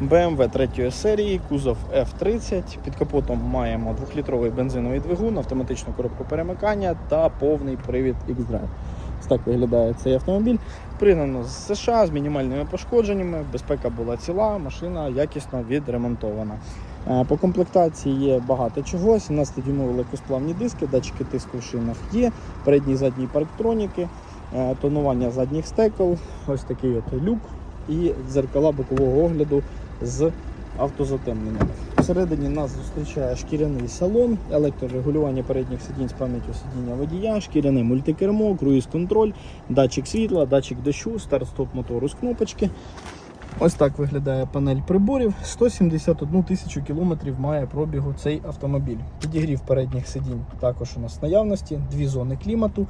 BMW 3 серії, кузов F30. Під капотом маємо 2-літровий бензиновий двигун, автоматичну коробку перемикання та повний привід X-Drive. Так виглядає цей автомобіль. Пригнано з США з мінімальними пошкодженнями. Безпека була ціла, машина якісно відремонтована. Е, По комплектації є багато чого. 17-дюймові легкосплавні диски, датчики тиску в шинах є, передні і задні парктроніки, е, тонування задніх стекол, ось такий от люк і дзеркала бокового огляду з автозатемненням. Всередині нас зустрічає шкіряний салон, електрорегулювання передніх сидінь з пам'яттю сидіння водія, шкіряне мультикермо, круїз-контроль, датчик світла, датчик дощу, старт-стоп мотору з кнопочки. Ось так виглядає панель приборів. 171 тисячу кілометрів має пробігу цей автомобіль. Підігрів передніх сидінь також у нас наявності, дві зони клімату.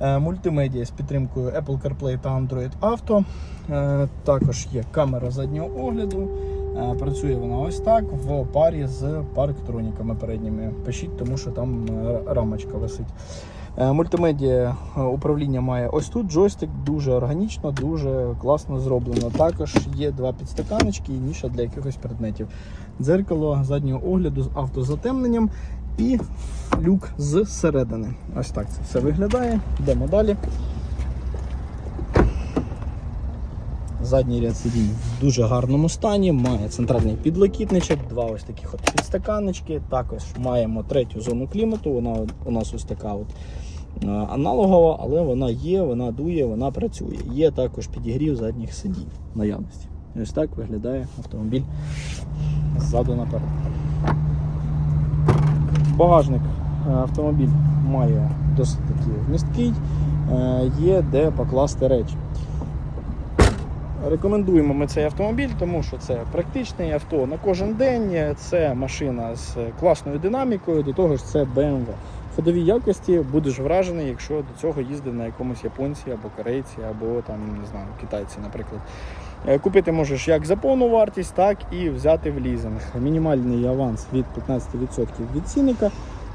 Е, Мультимедіа з підтримкою Apple CarPlay та Android Auto. Е, Також є камера заднього огляду. Е, Працює вона ось так в парі з парктроніками передніми. Пишіть, тому що там рамочка висить. Мультимедіа управління має ось тут джойстик, дуже органічно, дуже класно зроблено. Також є два підстаканочки і ніша для якихось предметів. Дзеркало заднього огляду з автозатемненням і люк зсередини. Ось так це все виглядає. Йдемо далі. Задній ряд сидінь в дуже гарному стані, має центральний підлокітничок, два ось таких от підстаканнички. Також маємо третю зону клімату. Вона у нас ось така от аналогова, але вона є, вона дує, вона працює. Є також підігрів задніх сидінь наявності. Ось так виглядає автомобіль ззаду наперед. Багажник е, автомобіль має досить таки вмісткий, е, є де покласти речі. Рекомендуємо ми цей автомобіль, тому що це практичний авто на кожен день. Це машина з класною динамікою, до того ж це BMW. Ходові якості будеш вражений, якщо до цього їздив на якомусь японці або корейці, або там не знаю, китайці, наприклад. Е, Купити можеш як за повну вартість, так і взяти в лізинг. Мінімальний аванс від 15% від цінника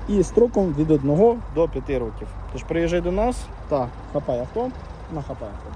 і строком від 1 до 5 років. Тож приїжджай до нас та хапай авто на хапай авто.